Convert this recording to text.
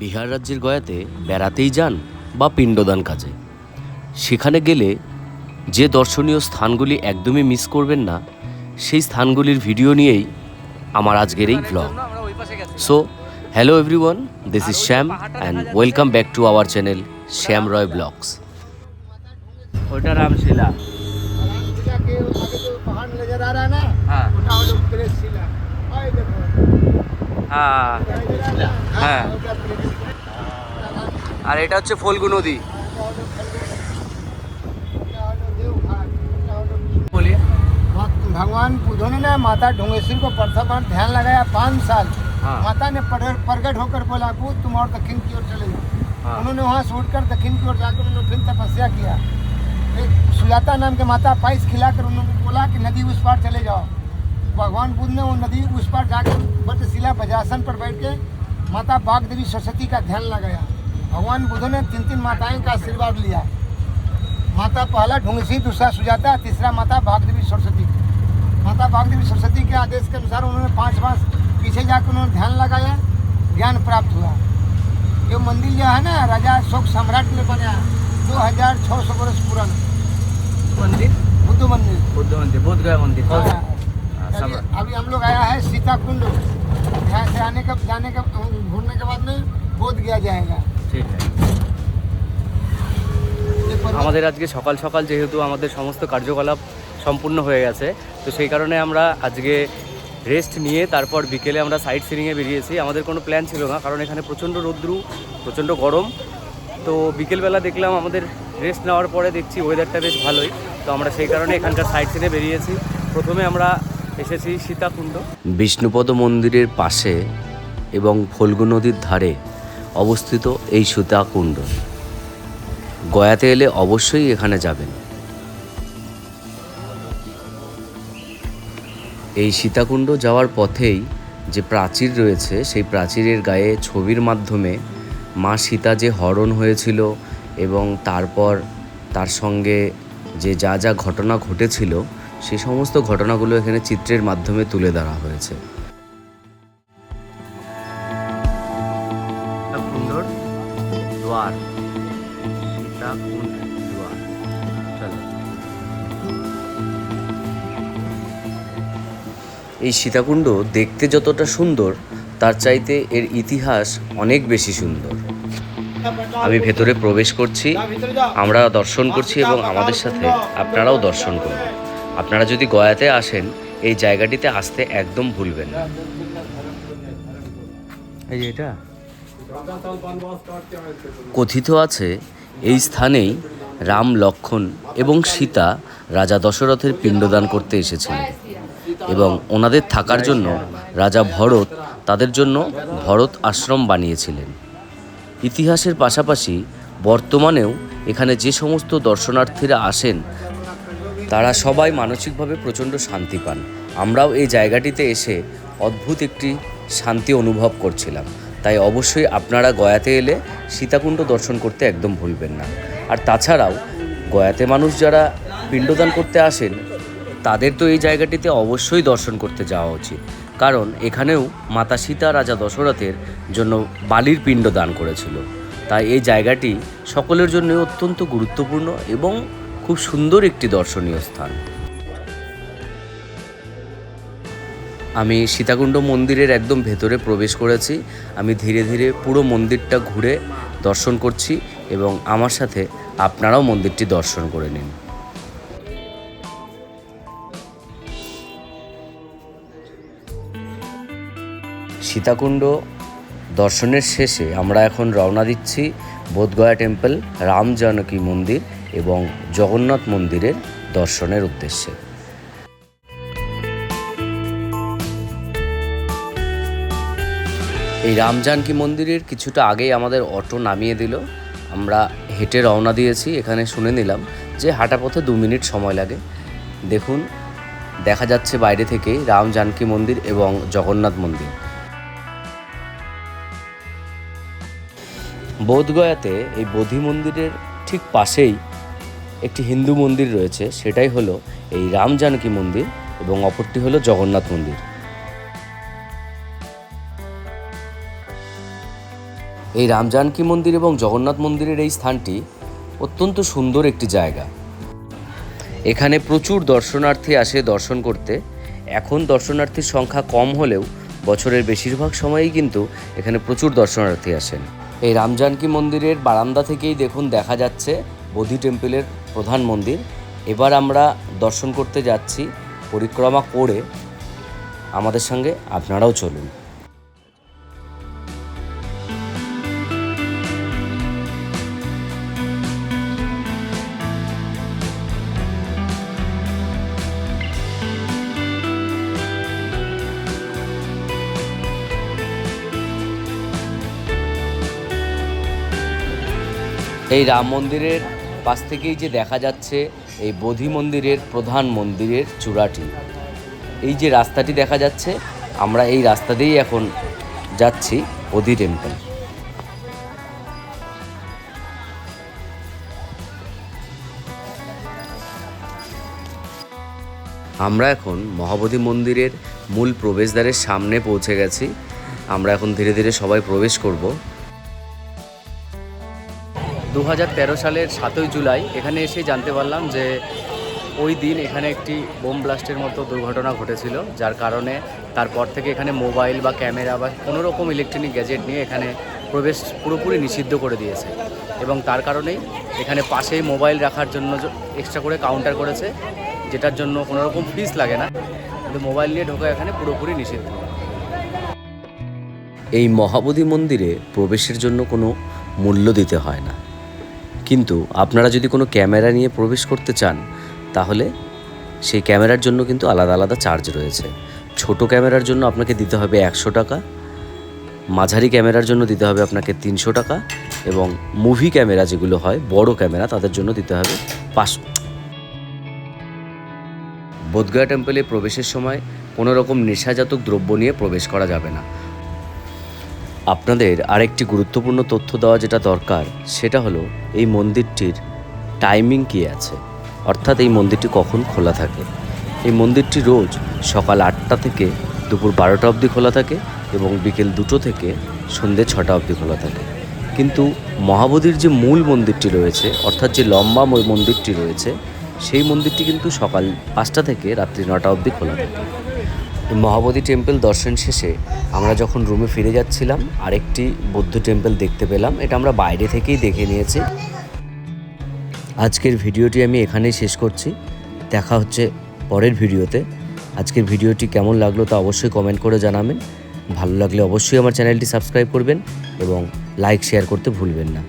বিহার রাজ্যের গয়াতে বেড়াতেই যান বা পিণ্ডদান কাজে। সেখানে গেলে যে দর্শনীয় স্থানগুলি একদমই মিস করবেন না সেই স্থানগুলির ভিডিও নিয়েই আমার আজকের এই vlog so hello everyone this is Shyam and welcome back to our channel Shyam Roy vlogs ওইটা রামশিলা हाँ। हाँ। আর এটা হচ্ছে भगवान बुद्ध ने माता ढोंगेश्वरी को प्रथम ध्यान लगाया पाँच साल। हाँ। माता ने प्रकट होकर बोला बुद्ध तुम और दक्षिण की ओर चले जाओ। हाँ। उन्होंने वहाँ से उठकर दक्षिण की ओर जाकर उन्होंने फिर तपस्या किया। एक सुजाता नाम के माता पाइस खिलाकर उन्होंने बोला कि नदी उस पार चले जाओ। भगवान बुद्ध ने वो नदी उस पर जाकर वटशिला वज्रासन पर बैठ के माता बाग देवी सरस्वती का ध्यान लगाया। भगवान बुद्ध ने तीन तीन माताएँ का आशीर्वाद लिया। माता पहला ढूंढसी दूसरा सुजाता तीसरा माता भागदेवी सरस्वती। माता भागदेवी सरस्वती के आदेश के अनुसार उन्होंने पाँच मास पीछे जाकर उन्होंने ध्यान लगाया ज्ञान प्राप्त हुआ। जो मंदिर जो है ना राजा अशोक सम्राट ने बनाया दो हज़ार छः सौ वर्ष पुराना। मंदिर? बुद्ध मंदिर। बुद्ध मंदिर बुद्ध गया मंदिर। हाँ। अभी अभी हम लोग आया है सीता कुंड यहाँ से आने का जाने का घूमने के बाद में बोध गया जाएगा ঠিক আছে ये पर्वत- আমাদের আজকে সকাল সকাল যেহেতু আমাদের সমস্ত কার্যকলাপ সম্পূর্ণ হয়ে গেছে তো সেই কারণে আমরা আজকে রেস্ট নিয়ে তারপর বিকেলে আমরা সাইট সিরিংয়ে বেরিয়েছি আমাদের কোনো প্ল্যান ছিল না কারণ এখানে প্রচণ্ড রৌদ্রু প্রচণ্ড গরম তো বিকেলবেলা দেখলাম আমাদের রেস্ট নেওয়ার পরে দেখছি ওয়েদারটা বেশ ভালোই তো আমরা সেই কারণে এখানকার সাইট সিনে বেরিয়েছি প্রথমে আমরা এসেছি সীতাকুণ্ড। বিষ্ণুপদ মন্দিরের পাশে এবং ফল্গু নদীর ধারে অবস্থিত এই সীতাকুণ্ড। গয়াতে এলে অবশ্যই এখানে যাবেন। এই সীতাকুণ্ড যাওয়ার পথেই যে প্রাচীর রয়েছে, সেই প্রাচীরের গায়ে ছবির মাধ্যমে মা সীতা যে হরণ হয়েছিল এবং তারপর তার সঙ্গে যে যা যা ঘটনা ঘটেছিল সেই সমস্ত ঘটনাগুলো এখানে চিত্রের মাধ্যমে তুলে ধরা হয়েছে। এই সীতাকুণ্ড দেখতে যতটা সুন্দর তার চাইতে এর ইতিহাস অনেক বেশি সুন্দর। আমি ভেতরে প্রবেশ করছি আমরা দর্শন করছি এবং আমাদের সাথে আপনারাও দর্শন করুন। আপনারা যদি গয়াতে আসেন এই জায়গাটিতে আসতে একদম ভুলবেন না। এই যে এটা? কথিত আছে এই স্থানেই রাম লক্ষণ এবং সীতা রাজা দশরথের পিণ্ডদান করতে এসেছিলেন এবং ওনাদের থাকার জন্য রাজা ভরত তাদের জন্য ভরত আশ্রম বানিয়েছিলেন। ইতিহাসের পাশাপাশি বর্তমানেও এখানে যে সমস্ত দর্শনার্থীরা আসেন তারা সবাই মানসিকভাবে প্রচণ্ড শান্তি পান। আমরাও এই জায়গাটিতে এসে অদ্ভুত একটি শান্তি অনুভব করছিলাম। তাই অবশ্যই আপনারা গয়াতে এলে সীতাকুণ্ড দর্শন করতে একদম ভুলবেন না। আর তাছাড়াও, গয়াতে মানুষ যারা পিণ্ডদান করতে আসেন, তাদের তো এই জায়গাটিতে অবশ্যই দর্শন করতে যাওয়া উচিত। কারণ এখানেও মাতা সীতা রাজা দশরথের জন্য বালির পিণ্ড দান করেছিল। তাই এই জায়গাটি সকলের জন্য অত্যন্ত গুরুত্বপূর্ণ এবং খুব সুন্দর একটি দর্শনীয় স্থান। আমি সীতাকুণ্ড মন্দিরের একদম ভেতরে প্রবেশ করেছি। আমি ধীরে ধীরে পুরো মন্দিরটা ঘুরে দর্শন করছি এবং আমার সাথে আপনারাও মন্দিরটি দর্শন করে নিন। সীতাকুণ্ড দর্শনের শেষে আমরা এখন রওনা দিচ্ছি বোধগয়া টেম্পল রাম জানকী মন্দির। এবং জগন্নাথ মন্দিরের দর্শনের উদ্দেশ্যে। এই রাম জানকী মন্দিরের কিছুটা আগেই আমাদের অটো নামিয়ে দিল। আমরা হেঁটে রওনা দিয়েছি, এখানে শুনে নিলাম যে হাঁটা পথে দু মিনিট সময় লাগে। দেখুন, দেখা যাচ্ছে বাইরে থেকে রাম জানকী মন্দির এবং জগন্নাথ মন্দির। বোধগয়াতে এই বোধি মন্দিরের ঠিক পাশেই একটি হিন্দু মন্দির রয়েছে, সেটাই হলো এই রাম জানকী মন্দির এবং অপরটি হলো জগন্নাথ মন্দির। এই রাম রামজানকী মন্দির এবং জগন্নাথ মন্দিরের এই স্থানটি অত্যন্ত সুন্দর একটি জায়গা। এখানে প্রচুর দর্শনার্থী আসে দর্শন করতে। এখন দর্শনার্থীর সংখ্যা কম হলেও বছরের বেশিরভাগ সময়ই কিন্তু এখানে প্রচুর দর্শনার্থী আসেন। এই রামজানকী মন্দিরের বারান্দা থেকেই দেখুন দেখা যাচ্ছে বোধি টেম্পলের প্রধান মন্দির। এবার আমরা দর্শন করতে যাচ্ছি পরিক্রমা করে। আমাদের সঙ্গে আপনারাও চলুন। এই রাম মন্দিরের পাশ থেকেই যে দেখা যাচ্ছে এই বোধি মন্দিরের প্রধান মন্দিরের চূড়াটি। এই যে রাস্তাটি দেখা যাচ্ছে, আমরা এই রাস্তা দিয়েই এখন যাচ্ছি বোধি টেম্পল আমরা এখন মহাবোধি মন্দিরের মূল প্রবেশদ্বারের সামনে পৌঁছে গেছি। আমরা এখন ধীরে ধীরে সবাই প্রবেশ করব। দু হাজার তেরো সালের সাতই জুলাই এখানে এসে জানতে পারলাম যে ওই দিন এখানে একটি বোম ব্লাস্টের মতো দুর্ঘটনা ঘটেছিল, যার কারণে তারপর থেকে এখানে মোবাইল বা ক্যামেরা বা কোনো রকম ইলেকট্রনিক গ্যাজেট নিয়ে এখানে প্রবেশ পুরোপুরি নিষিদ্ধ করে দিয়েছে এবং তার কারণেই এখানে পাশেই মোবাইল রাখার জন্য এক্সট্রা করে কাউন্টার করেছে, যেটার জন্য কোনো রকম ফিস লাগে না। কিন্তু মোবাইল নিয়ে ঢোকা এখানে পুরোপুরি নিষিদ্ধ। এই মহাবোধি মন্দিরে প্রবেশের জন্য কোনো মূল্য দিতে হয় না। কিন্তু আপনারা যদি কোনো ক্যামেরা নিয়ে প্রবেশ করতে চান, তাহলে সেই ক্যামেরার জন্য কিন্তু আলাদা আলাদা চার্জ রয়েছে। ছোট ক্যামেরার জন্য আপনাকে দিতে হবে একশো টাকা, মাঝারি ক্যামেরার জন্য দিতে হবে আপনাকে তিনশো টাকা এবং মুভি ক্যামেরা যেগুলো হয়, বড় ক্যামেরা তাদের জন্য দিতে হবে পাঁচশো। বোধগয়া টেম্পলে প্রবেশের সময় কোনো রকম নেশাজাতক দ্রব্য নিয়ে প্রবেশ করা যাবে না। আপনাদের আরেকটি গুরুত্বপূর্ণ তথ্য দেওয়া যেটা দরকার, সেটা হলো এই মন্দিরটির টাইমিং কী আছে? অর্থাৎ এই মন্দিরটি কখন খোলা থাকে? এই মন্দিরটি রোজ সকাল আটটা থেকে দুপুর বারোটা অবধি খোলা থাকে এবং বিকেল দুটো থেকে সন্ধ্যে ছটা অবধি খোলা থাকে। কিন্তু মহাবোধির যে মূল মন্দিরটি রয়েছে, অর্থাৎ যে লম্বা মন্দিরটি রয়েছে, সেই মন্দিরটি কিন্তু সকাল পাঁচটা থেকে রাত্রি নটা অবধি খোলা থাকে। মহাবোধি টেম্পল দর্শন শেষে আমরা যখন রুমে ফিরে যাচ্ছিলাম, আরেকটি বৌদ্ধ টেম্পল দেখতে পেলাম। এটা আমরা বাইরে থেকেই দেখে নিয়েছি। আজকের ভিডিওটি আমি এখানেই শেষ করছি। দেখা হচ্ছে পরের ভিডিওতে। আজকের ভিডিওটি কেমন লাগল তা অবশ্যই কমেন্ট করে জানাবেন। ভালো লাগলে অবশ্যই আমার চ্যানেলটি সাবস্ক্রাইব করবেন এবং লাইক শেয়ার করতে ভুলবেন না।